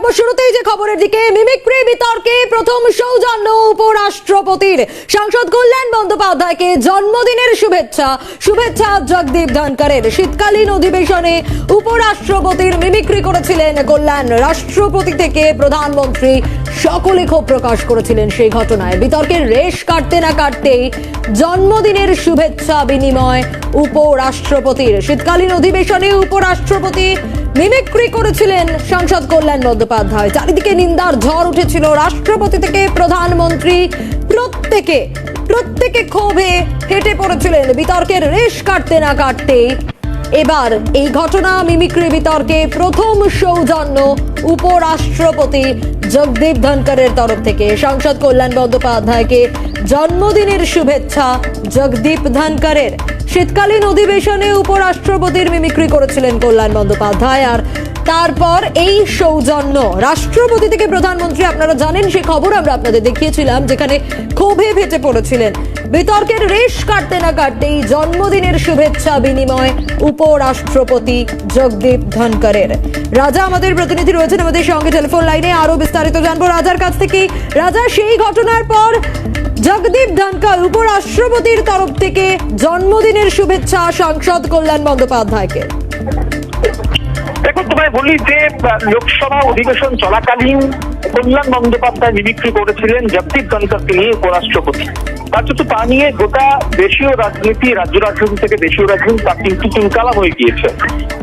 রাখব শুরুতেই যে খবরের দিকে মিমিক্রি বিতর্কে প্রথম সৌজন্য উপরাষ্ট্রপতির সাংসদ কল্যাণ বন্দ্যোপাধ্যায়কে জন্মদিনের শুভেচ্ছা শুভেচ্ছা জগদীপ ধনকরের। শীতকালীন অধিবেশনে উপরাষ্ট্রপতির মিমিক্রি করেছিলেন কল্যাণ। রাষ্ট্রপতি থেকে প্রধানমন্ত্রী সকলে ক্ষোভ প্রকাশ করেছিলেন সেই ঘটনায়। বিতর্কের রেশ কাটতে না কাটতেই জন্মদিনের শুভেচ্ছা বিনিময় উপরাষ্ট্রপতির। শীতকালীন অধিবেশনে উপরাষ্ট্রপতি মিমিক্রি করেছিলেন সাংসদ কল্যাণ বন্দ্যোপাধ্যায়। চারিদিকে নিন্দার ঝড় উঠেছিল। রাষ্ট্রপতি থেকে প্রধানমন্ত্রী প্রত্যেকে প্রত্যেকে ক্ষোভে হেঁটে পড়েছিলেন। বিতর্কের রেশ কাটতে না কাটতেই এবার এই ঘটনা মিমিক্রি বিতর্কে প্রথম সৌজন্য উপরাষ্ট্রপতি জগদীপ ধনকরের তরফ থেকে। সংসদ কল্যাণ বন্দ্যোপাধ্যায়কে জন্মদিনের শুভেচ্ছা জগদীপ ধনকরের। শীতকালীন অধিবেশনে উপরাষ্ট্রপতির মিমিক্রি করেছিলেন কল্যাণ বন্দ্যোপাধ্যায় আর তারপর এই সৌজন্য। রাষ্ট্রপতি থেকে প্রধানমন্ত্রী, আপনারা জানেন, সে খবর আমরা আপনাদের দেখিয়েছিলাম, যেখানে ক্ষোভে ফেটে পড়েছিলেন। বিতর্কের রেশ কাটতে না কাটতেই জন্মদিনের শুভেচ্ছা বিনিময় উপরাষ্ট্রপতি জগদীপ ধনকরের। রাজা আমাদের প্রতিনিধি রয়েছেন আমাদের সঙ্গে টেলিফোন লাইনে আরও বিস্তারিত জানব। রাজার কাছ থেকে রাজা সেই ঘটনার পর জগদীপ ধনকর উপরাষ্ট্রপতির তরফ থেকে জন্মদিনের শুভেচ্ছা সাংসদ কল্যাণ বন্দ্যোপাধ্যায়কে। তোমায় বলি যে লোকসভা অধিবেশন চলাকালীন কল্যাণ বন্দ্যোপাধ্যায় মিমিক্রি করেছিলেন জগদীপ ধনকরকে নিয়ে উপরাষ্ট্রপতি। কার্যত তা নিয়ে গোটা দেশীয় রাজনীতি, রাজ্য রাজনীতি থেকে দেশীয় রাজনীতি তার কিন্তু চুনকালাম হয়ে গিয়েছে।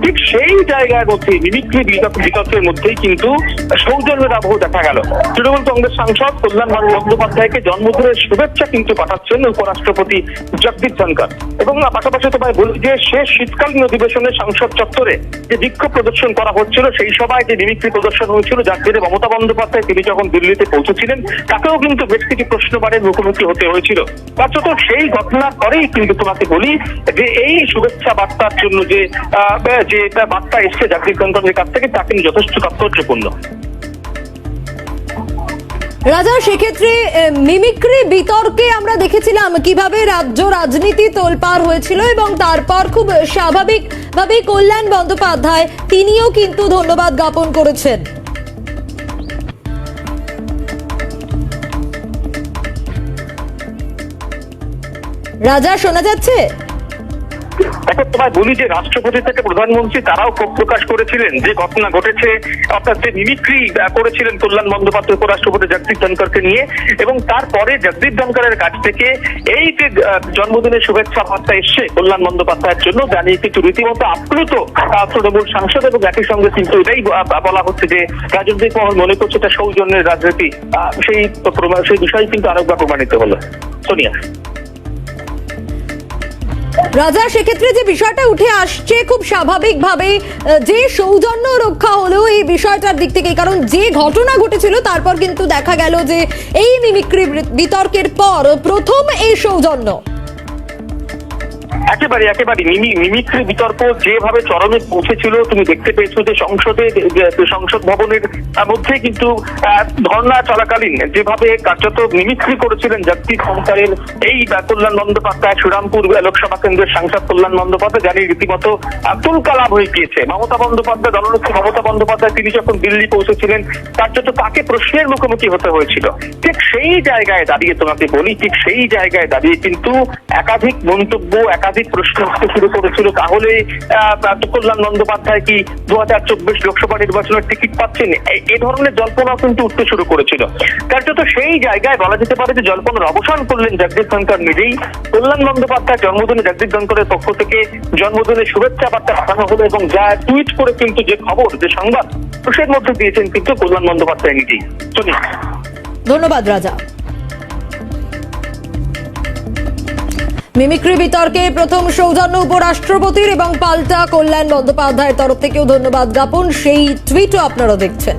ঠিক সেই জায়গার মধ্যে, মিমিক্রি বিতর্ক- বিতর্কের মধ্যেই কিন্তু সৌজন্যের আবহ দেখা গেল। তৃণমূল কংগ্রেস সাংসদ কল্যাণ বন্দ্যোপাধ্যায়কে জন্মদিনের শুভেচ্ছা কিন্তু পাঠাচ্ছেন উপরাষ্ট্রপতি জগদীপ ধনকর এবং পাশাপাশি তোমায় বলি যে, শেষ শীতকালীন অধিবেশনে সংসদ চত্বরে যে বিক্ষোভ প্রদর্শন করা হচ্ছিল, সেই সভায় যে মিমিক্রি প্রদর্শন হয়েছিল, যার জেরে মমতা বন্দ্যোপাধ্যায় তিনি যখন দিল্লিতে পৌঁছেছিলেন, তাকেও কিন্তু বেশ কিছু প্রশ্নবারের মুখোমুখি হতে হয়েছিল। কার্যত সেই ঘটনার পরেই কিন্তু তোমাকে বলি যে এই শুভেচ্ছা বার্তার জন্য যে যে বার্তা এসছে জাগদীপ ধনকরের কাছ থেকে, তা কিন্তু যথেষ্ট তাৎপর্যপূর্ণ। রাজা, সেক্ষেত্রে মিমিক্রি বিতর্কে আমরা দেখেছিলাম কীভাবে রাজ্য রাজনীতি তোলপাড় হয়েছিল এবং তারপর খুব স্বাভাবিকভাবে কল্যাণ বন্দ্যোপাধ্যায় তিনিও কিন্তু ধন্যবাদ জ্ঞাপন করেছেন। রাজা, শোনা যাচ্ছে? তোমায় বলি যে রাষ্ট্রপতি থেকে প্রধানমন্ত্রী তারাও ক্ষোভ প্রকাশ করেছিলেন, যে ঘটনা ঘটেছে অর্থাৎ যে মিমিক্রি করেছিলেন কল্যাণ বন্দ্যোপাধ্যায়, উপরাষ্ট্রপতি জগদীপ ধনকরকে নিয়ে, এবং তারপরে জগদীপ ধনকরের কাছ থেকে এই যে জন্মদিনের শুভেচ্ছা বার্তা এসছে কল্যাণ বন্দ্যোপাধ্যায়ের জন্য জানিয়ে কিন্তু রীতিমতো আপ্লুত তৃণমূল সাংসদ এবং একই সঙ্গে কিন্তু এটাই বলা হচ্ছে যে রাজনৈতিক মহল মনে করছে এটা সৌজন্যের রাজনীতি সেই সেই বিষয় কিন্তু আরেকবার প্রমাণিত হলো। সোনিয়া। রাজা, সেক্ষেত্রে যে বিষয়টা উঠে আসছে খুব স্বাভাবিকভাবে যে সৌজন্য রক্ষা হলো এই বিষয়টার দিক থেকে, কারণ যে ঘটনা ঘটেছিল, তারপর কিন্তু দেখা গেল যে এই মিমিক্রি বিতর্কের পর প্রথম এই সৌজন্য। একেবারে একেবারে। মিমি মিমিক্রি বিতর্ক যেভাবে চরমে পৌঁছেছিল, তুমি দেখতে পেয়েছ যে সংসদে সংসদ ভবনের মধ্যে কিন্তু ধর্ণা চলাকালীন যেভাবে কার্যত মিমিক্রি করেছিলেন জগদীপ ধনকরের এই কল্যাণ বন্দ্যোপাধ্যায়, শ্রীরামপুর লোকসভা কেন্দ্রের সাংসদ কল্যাণ বন্দ্যোপাধ্যায় জানি রীতিমতো তুলকালাম হয়ে গিয়েছে। মমতা বন্দ্যোপাধ্যায়, দলনেত্রী মমতা বন্দ্যোপাধ্যায় তিনি যখন দিল্লি পৌঁছেছিলেন, কার্যত তাকে প্রশ্নের মুখোমুখি হতে হয়েছিল। ঠিক সেই জায়গায় দাঁড়িয়ে তোমাকে বলি, ঠিক সেই জায়গায় দাঁড়িয়ে কিন্তু একাধিক মন্তব্য, একাধিক প্রশ্ন উঠতে শুরু করেছিল। তাহলে কল্যাণ বন্দ্যোপাধ্যায় কি দু হাজার চব্বিশ লোকসভা নির্বাচনের টিকিট পাচ্ছেন? এ- ধরনের জল্পনা কিন্তু উঠতে শুরু করেছিল। কার্যত সেই জায়গায় বলা যেতে পারে যে, জল্পনার অবসান করলেন জগদীপ ধনকর নিজেই। কল্যাণ বন্দ্যোপাধ্যায় জন্মদিনে জগদীপ ধনকরের পক্ষ থেকে জন্মদিনের শুভেচ্ছা বার্তা পাঠানো হলো এবং যা টুইট করে কিন্তু যে খবর, যে সংবাদ সের মধ্যে দিয়েছেন কিন্তু কল্যাণ বন্দ্যোপাধ্যায় নিজেই। ধন্যবাদ, রাজা। মিমিক্রি বিতর্কে প্রথম সৌজন্য উপরাষ্ট্রপতির এবং পাল্টা কল্যাণ বন্দ্যোপাধ্যায়ের তরফ থেকেও ধন্যবাদ জ্ঞাপন। সেই টুইটও আপনারা দেখছেন।